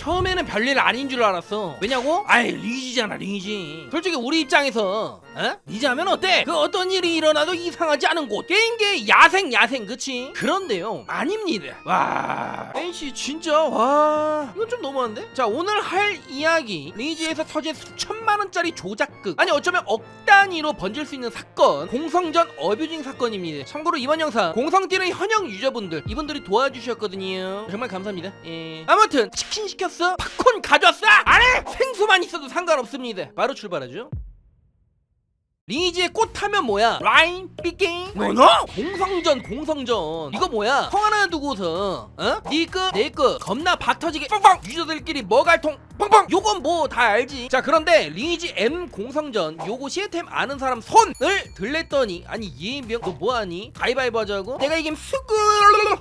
처음에는 별일 아닌 줄 알았어. 왜냐고? 아이 리지잖아 리지 솔직히 우리 입장에서 어? 리지 하면 어때? 그 어떤 일이 일어나도 이상하지 않은 곳. 게임계 야생 야생 그치? 그런데요 아닙니다 와. NC 진짜? 와. 이건 좀 너무한데? 자 오늘 할 이야기. 리지에서 터진 수천만원짜리 조작극. 아니 어쩌면 억 단위로 번질 수 있는 사건. 공성전 어뷰징 사건입니다. 참고로 이번 영상 공성뛰는 현역 유저분들. 이분들이 도와주셨거든요. 정말 감사합니다. 예. 아무튼 치킨 시 켰어? 팝콘 가져왔어? 안 해! 생수만 있어도 상관없습니다 바로 출발하죠 리니지의 꽃 하면 뭐야? 라인 삐게임 뭐너? 공성전 공성전 이거 뭐야? 성 하나 두고서 어? 니꺼 내꺼 겁나 박 터지게 뻥뻥 유저들끼리 머갈통 뻥뻥 요건 뭐 다 알지 자 그런데 리니지 M 공성전 요거 시스템 아는 사람 손을 들랬더니 아니 예명 너 뭐하니? 가위바위보 하자고? 내가 이김 수구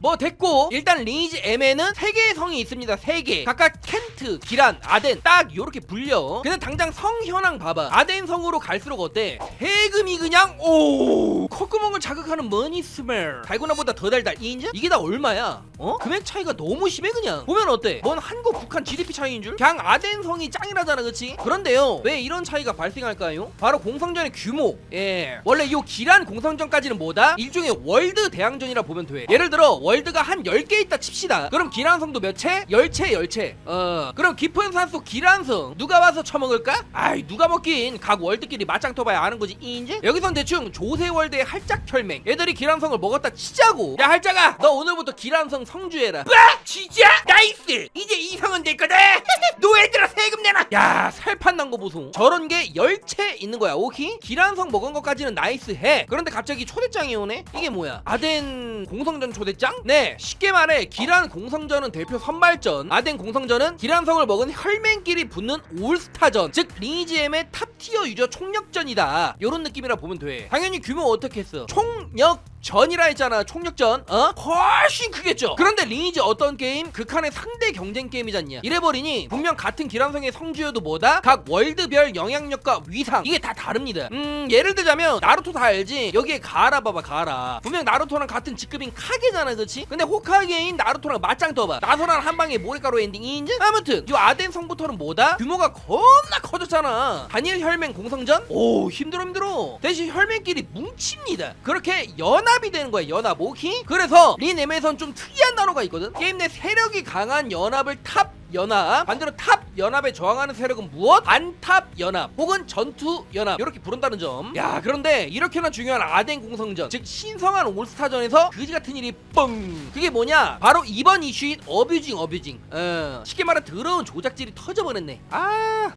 뭐 됐고 일단 리니지 M에는 세 개의 성이 있습니다 세개 각각 켄트, 기란, 아덴 딱 요렇게 불려 근데 당장 성 현황 봐봐 아덴 성으로 갈수록 어때? 세금이 그냥 오 콧구멍을 자극하는 머니 스멜 달고나보다 더 달달 인정? 이게 다 얼마야? 어? 금액 차이가 너무 심해 그냥 보면 어때? 뭔 한국 북한 GDP 차이인 줄? 그냥 아덴 성이 짱이라잖아 그치? 그런데요 왜 이런 차이가 발생할까요? 바로 공성전의 규모 예 원래 요 기란 공성전까지는 뭐다? 일종의 월드 대항전이라 보면 돼 예를 들어 월드가 한 10개 있다 칩시다 그럼 기란성도 몇 채? 10채 10채 어 그럼 깊은 산속 기란성 누가 와서 처먹을까? 아이 누가 먹긴 각 월드끼리 맞짱 떠봐야 아는 거지 인제? 여기선 대충 조세월드의 할짝 혈맹 애들이 기란성을 먹었다 치자고 야 할짝아 너 오늘부터 기란성 성주해라 뭐? 진짜? 나이스 이제 이성은 될 거다 노 예들아 세금 내놔. 야 살판 난 거 보소. 저런 게 10채 있는 거야. 오케이? 기란성 먹은 것까지는 나이스해. 그런데 갑자기 초대장이 오네? 이게 뭐야? 아덴 공성전 초대장? 네 쉽게 말해 기란 공성전은 대표 선발전. 아덴 공성전은 기란성을 먹은 혈맹끼리 붙는 올스타전 즉 리니지엠의 탑티어 유저 총력전이다. 요런 느낌이라 보면 돼. 당연히 규모 어떻게 했어? 총력 전이라 했잖아 총력전 어? 훨씬 크겠죠 그런데 리니지 어떤 게임? 극한의 상대 경쟁 게임이잖냐 이래버리니 분명 같은 기란성의 성주여도 뭐다? 각 월드별 영향력과 위상 이게 다 다릅니다 음 예를 들자면 나루토 다 알지? 여기에 가하라 봐봐 가하라 분명 나루토랑 같은 직급인 카게잖아 그치? 근데 호카게인 나루토랑 맞짱 떠봐 나서란 한 방에 모래가루 엔딩이 인증? 아무튼 요 아덴 성부터는 뭐다? 규모가 겁나 커졌잖아 다니엘 혈맹 공성전? 오 힘들어 힘들어 대신 혈맹끼리 뭉칩니다 그렇게 연합 이 되는 거야 연합 오케이? 그래서 리넴에선 좀 특이한 단어가 있거든. 게임 내 세력이 강한 연합을 탑 연합 반대로 탑 연합에 저항하는 세력은 무엇? 반탑 연합 혹은 전투 연합. 이렇게 부른다는 점 야 그런데 이렇게나 중요한 아덴 공성전 즉 신성한 올스타전에서 그지 같은 일이 뻥! 그게 뭐냐? 바로 이번 이슈인 어뷰징 어뷰징. 어 쉽게 말해 더러운 조작질이 터져버렸네. 아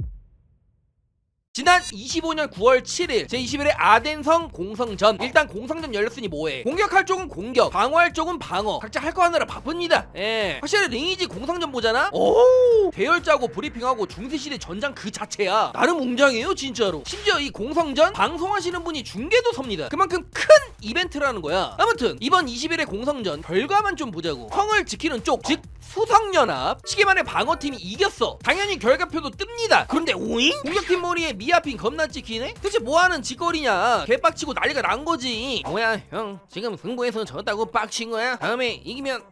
지난 25년 9월 7일 제21회 아덴성 공성전. 일단 공성전 열렸으니 뭐해? 공격할 쪽은 공격 방어할 쪽은 방어. 각자 할 거 하느라 바쁩니다. 예. 확실히 리니지 공성전 보잖아? 오 대열 짜고 브리핑하고 중세시대 전장 그 자체야. 나름 웅장해요 진짜로. 심지어 이 공성전 방송하시는 분이 중계도 섭니다. 그만큼 큰 이벤트라는 거야. 아무튼 이번 20일의 공성전 결과만 좀 보자고. 성을 지키는 쪽즉 수성연합. 시계만의 방어팀이 이겼어. 당연히 결과표도 뜹니다. 그런데 오잉? 공격팀 머리에 미아핀 겁나 찍히네? 대체 뭐하는 짓거리냐? 개빡치고 난리가 난 거지. 뭐야 형. 지금 승부에서 졌다고 빡친 거야? 다음에 이기면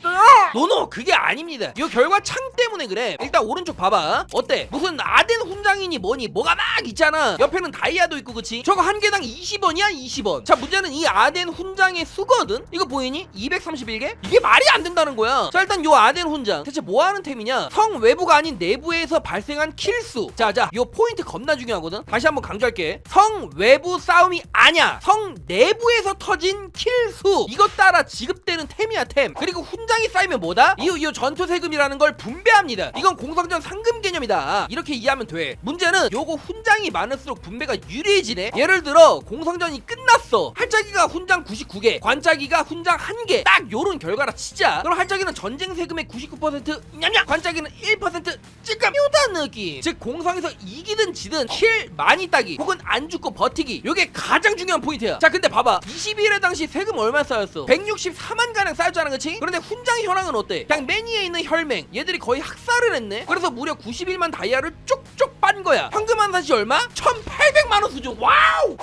노노! 그게 아닙니다. 이 결과 창 때문에 그래. 일단 오른쪽 봐봐. 어때? 무슨 아덴 훈장이니 뭐니? 뭐가 막 있잖아. 옆에는 다이아도 있고 그치? 저거 한 개당 20원이야 20원. 자 문제는 이 아덴 훈장의 수거든? 이거 보이니? 231개? 이게 말이 안 된다는 거야. 자 일단 요 아덴 훈장 대체 뭐하는 템이냐? 성 외부가 아닌 내부에서 발생한 킬수. 자자 요 포인트 겁나 중요하거든. 다시 한번 강조할게. 성 외부 싸움이 아냐 성 내부에서 터진 킬수. 이것 따라 지급되는 템이야 템. 그리고 훈장이 쌓이면 뭐다? 이후 이 전투 세금이라는 걸 분배합니다. 이건 공성전 상금 개념이다. 이렇게 이해하면 돼. 문제는 요거 훈장이 많을수록 분배가 유리해지네. 예를 들어 공성전이 끝났어. 할짜기가 훈장 99개 관짜기가 훈장 1개. 딱 요런 결과라 치자. 그럼 할짜기는 전쟁 세금의 99% 냠냠! 관짜기는 1% 찔끔! 요단 느낌! 즉 공성에서 이기든 지든 킬 많이 따기 혹은 안 죽고 버티기 요게 가장 중요한 포인트야. 자 근데 봐봐. 21회 당시 세금 얼마 쌓였어? 164만 가량 쌓였잖아 그치? 그런데 훈장 현황은 어때? 그냥 매니에 있는 혈맹. 얘들이 거의 학살을 했네? 그래서 무려 91만 다이아를 쪽쪽 빤 거야. 현금 환산시 얼마? 1800만원 수준. 와우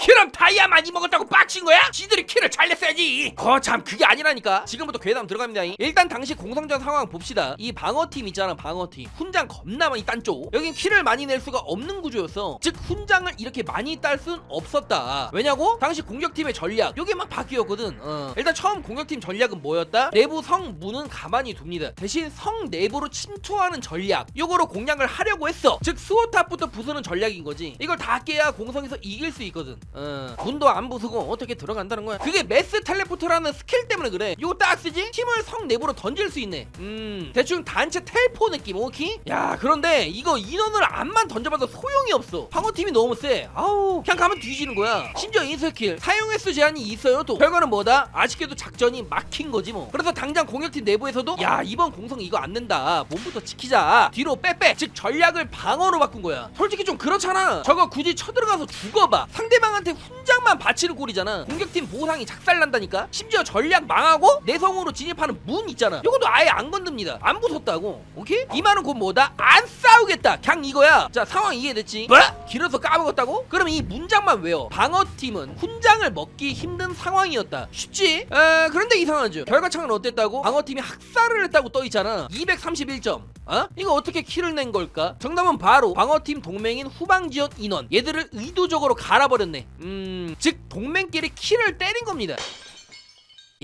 키럼 다이아 많이 먹었다고 빡친 거야? 지들이 키를 잘 냈어야지. 거참 그게 아니라니까. 지금부터 괴담 들어갑니다 일단 당시 공성전 상황 봅시다. 이 방어팀 있잖아 방어팀. 훈장 겁나 많이 딴 쪽. 여긴 키를 많이 낼 수가 없는 구조였어. 즉 훈장을 이렇게 많이 딸 순 없었다. 왜냐고? 당시 공격팀의 전략. 요게 막 바뀌었거든. 어. 일단 처음 공격팀 전략은 뭐였다? 내부 성문은 가만히 둡니다. 대신 성 내부로 침투하는 전략. 요거로 공략을 하려고 했어. 즉 수호탑부터 부수는 전략인 거지. 이걸 다 깨야 공성에서 이길 수 있거든 어. 문도 안 부수고 어떻게 들어간다는 거야? 그게 메스 텔레포트라는 스킬 때문에 그래. 요거 딱 쓰지? 팀을 성 내부로 던질 수 있네. 음. 대충 단체 텔포 느낌 오케이? 야 그런데 이거 인원을 안만 던져봐도 소용이 없어. 방어팀이 너무 세. 아우 그냥 가면 뒤지는 거야. 심지어 이 스킬 사용 횟수 제한이 있어요 또. 결과는 뭐다? 아쉽게도 작전이 막힌 거지 뭐. 그래서 당장 공격팀 내부에서도 야 이번 공성 이거 안 된다. 몸부터 지키자. 뒤로 빼빼. 즉 전략을 방어로 바꾼 거야. 솔직히 좀 그렇잖아. 저거 굳이 쳐들어가서 죽어봐. 상대방 한테 훈장만 바치는 꼴이잖아 공격팀 보상이 작살난다니까 심지어 전략 망하고 내성으로 진입하는 문 있잖아 이것도 아예 안 건듭니다 안 부쉈다고 오케이? 이 말은 곧 뭐다? 안 싸우겠다 그냥 이거야 자 상황 이해됐지? 뭐? 길어서 까먹었다고? 그럼 이 문장만 외워 방어팀은 훈장을 먹기 힘든 상황이었다 쉽지? 에 그런데 이상하죠 결과창은 어땠다고? 방어팀이 학살을 했다고 떠있잖아 231점 어? 이거 어떻게 키를 낸 걸까? 정답은 바로 방어팀 동맹인 후방지원 인원 얘들을 의도적으로 갈아버렸네 음즉 동맹끼리 키를 때린 겁니다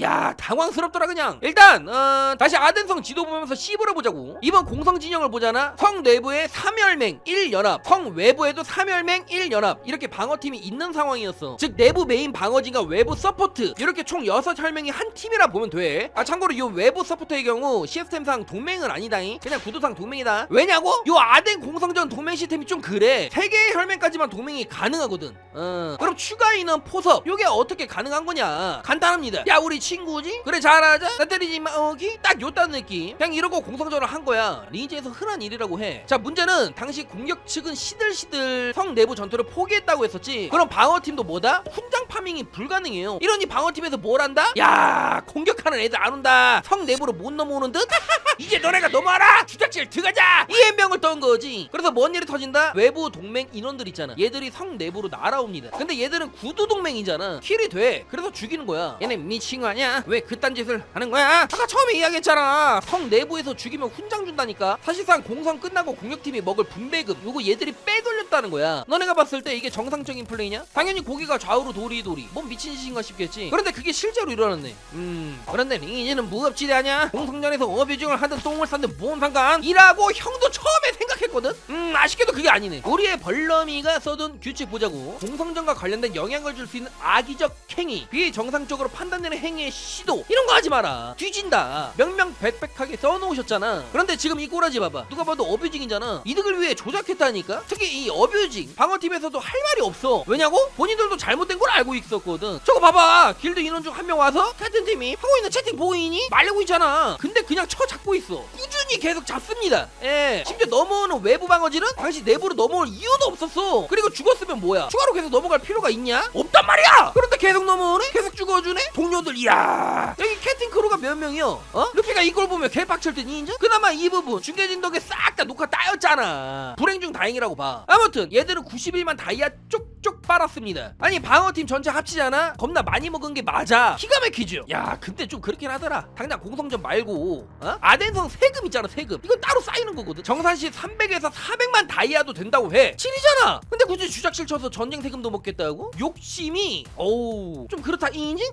야 당황스럽더라 그냥. 일단 어, 다시 아덴성 지도 보면서 씹으러 보자고. 이번 공성 진영을 보잖아? 성 내부에 3혈맹 1연합. 성 외부에도 3혈맹 1연합. 이렇게 방어팀이 있는 상황이었어. 즉 내부 메인 방어진과 외부 서포트. 이렇게 총 6혈맹이 한 팀이라 보면 돼아 참고로 이 외부 서포트의 경우 시스템상 동맹은 아니다잉. 그냥 구도상 동맹이다. 왜냐고? 요 아덴 공성전 동맹 시스템이 좀 그래. 3개의 혈맹까지만 동맹이 가능하거든. 어. 그럼 추가 인원 포섭. 요게 어떻게 가능한 거냐? 간단합니다. 야 우리 친구지? 그래 잘하자. 나 때리지 마. 어기? 딱 요딴 느낌. 그냥 이러고 공성전을 한 거야. 리니지에서 흔한 일이라고 해자 문제는 당시 공격 측은 시들시들 성 내부 전투를 포기했다고 했었지. 그럼 방어팀도 뭐다? 훈장 파밍이 불가능해요. 이러니 방어팀에서 뭘 한다? 야 공격하는 애들 안 온다. 성 내부로 못 넘어오는 듯? 이제 너네가 넘어와라! 주작질 들어가자! 이 해명을 떤 거지. 그래서 뭔 일이 터진다? 외부 동맹 인원들 있잖아. 얘들이 성 내부로 날아옵니다. 근데 얘들은 구두 동맹이잖아. 킬이 돼. 그래서 죽이는 거야. 얘네 미친 거 아니야? 왜 그딴 짓을 하는 거야? 아까 처음에 이야기했잖아 성 내부에서 죽이면 훈장 준다니까 사실상 공성 끝나고 공격팀이 먹을 분배금 요거 얘들이 빼돌렸다는 거야 너네가 봤을 때 이게 정상적인 플레이냐? 당연히 고기가 좌우로 도리도리 뭔 미친 짓인가 싶겠지 그런데 그게 실제로 일어났네 음 그런데 링이지는 무협지대 아냐? 공성전에서 어뷰징을 하든 똥을 싸든 뭔 상관? 이라고 형도 처음에 생각했거든? 음 아쉽게도 그게 아니네 우리의 벌러미가 써둔 규칙 보자고 공성전과 관련된 영향을 줄 수 있는 악의적 행위 비정상적으로 판단되는 행위 의 시도. 이런 거 하지 마라. 뒤진다. 명명백백하게 써놓으셨잖아. 그런데 지금 이 꼬라지 봐봐. 누가 봐도 어뷰징이잖아. 이득을 위해 조작했다니까? 특히 이 어뷰징. 방어팀에서도 할 말이 없어. 왜냐고? 본인들도 잘못된 걸 알고 있었거든. 저거 봐봐. 길드 인원 중 한 명 와서 같은 팀이 하고 있는 채팅 보이니? 말리고 있잖아. 근데 그냥 쳐 잡고 있어. 꾸준히 계속 잡습니다 예 심지어 넘어오는 외부 방어진은 당시 내부로 넘어올 이유도 없었어 그리고 죽었으면 뭐야 추가로 계속 넘어갈 필요가 있냐? 없단 말이야 그런데 계속 넘어오네? 계속 죽어주네? 동료들 이야 여기 캐팅 크루가 몇 명이요? 어? 루피가 이걸 보면 개빡칠 땐 인정? 그나마 이 부분 중계진 덕에 싹 다 녹화 따였잖아 불행 중 다행이라고 봐 아무튼 얘들은 91만 다이아 쪽쪽 빨았습니다. 아니 방어팀 전체 합치잖아? 겁나 많이 먹은 게 맞아. 기가 막히죠? 야 근데 좀 그렇긴 하더라. 당장 공성전 말고 어? 아덴성 세금 있잖아 세금. 이건 따로 쌓이는 거거든. 정산시 300에서 400만 다이아도 된다고 해. 7이잖아. 근데 굳이 주작실 쳐서 전쟁 세금도 먹겠다고? 욕심이 어우 좀 그렇다. 인지?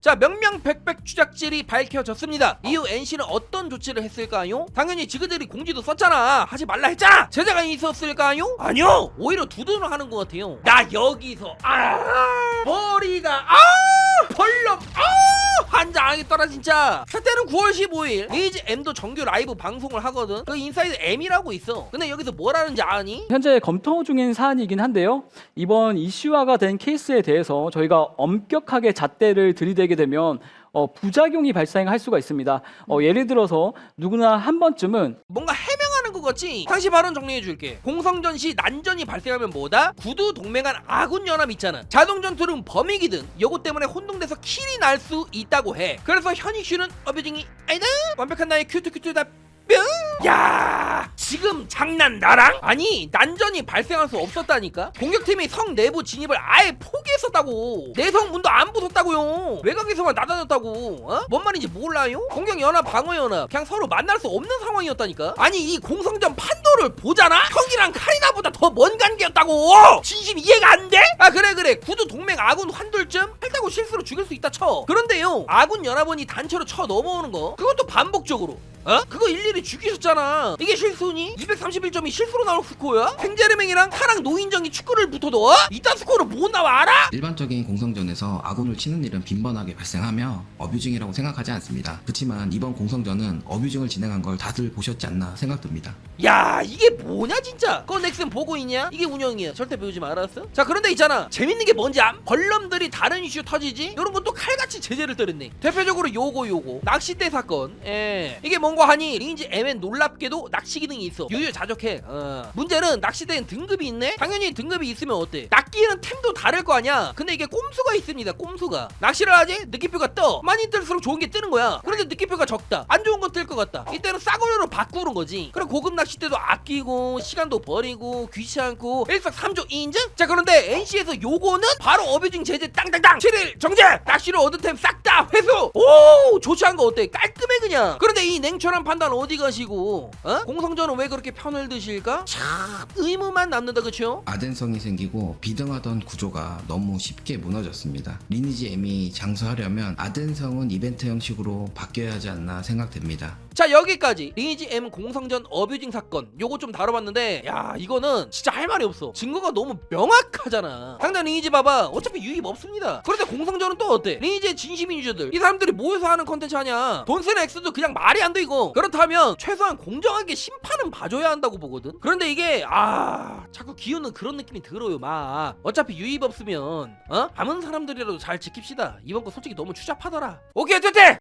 자 명명백백 추작질이 밝혀졌습니다. 이후 NC는 어떤 조치를 했을까요? 당연히 지그들이 공지도 썼잖아. 하지 말라 했잖아 제재가 있었을까요? 아니요! 오히려 두둔을 하는 것 같아요. 나 여기서 아! 머리가 아 환장하겠더라 진짜 그때는 9월 15일 에이지 M도 정규 라이브 방송을 하거든 그 인사이드 M이라고 있어 근데 여기서 뭘 하는지 아니? 현재 검토 중인 사안이긴 한데요. 이번 이슈화가 된 케이스에 대해서 저희가 엄격하게 잣대를 들이대게 되면 어, 부작용이 발생할 수가 있습니다. 어, 예를 들어서 누구나 한 번쯤은 뭔가 해명 하는 것 같지? 당시 발언 정리해 줄게. 공성전 시 난전이 발생하면 뭐다? 구두 동맹한 아군 연합 있잖아. 자동 전투는 범위기든 요거 때문에 혼동돼서 킬이 날 수 있다고 해. 그래서 현익슈는 어뷰징이 아니다. 완벽한 나의 큐트 큐트다. 뿅! 야 지금 장난 나랑? 아니 난전이 발생할 수 없었다니까 공격팀이 성 내부 진입을 아예 포기했었다고 내성 문도 안 부쉈다고요 외곽에서만 나다녔다고 어? 뭔 말인지 몰라요? 공격 연합 방어 연합 그냥 서로 만날 수 없는 상황이었다니까 아니 이 공성전 판도를 보잖아 형이랑 카리나보다 더 먼 관계였다고 진심 이해가 안 돼? 아 그래 그래 구두 동맹 아군 환둘쯤 했다고 실수로 죽일 수 있다 쳐 그런데요 아군 연합원이 단체로 쳐 넘어오는 거 그것도 반복적으로 어? 그거 일일이 죽이셨잖아 이게 실수니? 231점이 실수로 나올 스코어야? 생제르맹이랑 사랑 노인정이 축구를 붙어도 어? 이딴 스코어를 못 나와 알아? 일반적인 공성전에서 아군을 치는 일은 빈번하게 발생하며 어뷰징이라고 생각하지 않습니다. 그렇지만 이번 공성전은 어뷰징을 진행한 걸 다들 보셨지 않나 생각됩니다. 야 이게 뭐냐 진짜 그거 넥슨 보고 있냐? 이게 운영이야 절대 배우지 마 알았어? 자 그런데 있잖아 재밌는 게 뭔지 암? 벌럼들이 다른 이슈 터지지? 이런 것도 칼같이 제재를 떨었네 대표적으로 요거 요거 낚싯대 사건 예 이게 뭔가 하니 리인지 M엔 놀랍게도 낚시 기능이 있어. 유유자적해. 어. 문제는 낚싯대엔 등급이 있네? 당연히 등급이 있으면 어때? 낚기는 템도 다를 거 아니야. 근데 이게 꼼수가 있습니다 꼼수가. 낚시를 하지? 느낌표가 떠. 많이 뜰수록 좋은 게 뜨는 거야. 그런데 느낌표가 적다. 안 좋은 건 뜰 것 같다. 이때는 싸구려로 바꾸는 거지. 그럼 고급 낚싯대도 아끼고 시간도 버리고 귀찮고 일석삼조 인증? 자 그런데 NC에서 요거는 바로 어뷰징 제재 땅땅땅! 7일 정제! 낚시를 얻은 템 싹 다 회수! 오! 조치한 거 어때? 깔끔해 그냥. 그런데 이 냉 철한 판단 어디 가시고 어? 공성전은 왜 그렇게 편을 드실까? 참 의무만 남는다 그쵸? 아덴성이 생기고 비등하던 구조가 너무 쉽게 무너졌습니다. 리니지 M이 장수하려면 아덴성은 이벤트 형식으로 바뀌어야 하지 않나 생각됩니다. 자 여기까지. 리니지 M 공성전 어뷰징 사건. 요거 좀 다뤄봤는데 야 이거는 진짜 할 말이 없어. 증거가 너무 명확하잖아. 당장 리니지 봐봐. 어차피 유입 없습니다. 그런데 공성전은 또 어때? 리니지의 진심 유저들. 이 사람들이 모여서 하는 컨텐츠 하냐 돈 쓰는 액수도 그냥 말이 안 돼 이거. 그렇다면 최소한 공정하게 심판은 봐줘야 한다고 보거든? 그런데 이게 아 자꾸 기우는 그런 느낌이 들어요 막 어차피 유입 없으면 어? 남은 사람들이라도 잘 지킵시다. 이번 거 솔직히 너무 추잡하더라. 오케이 됐대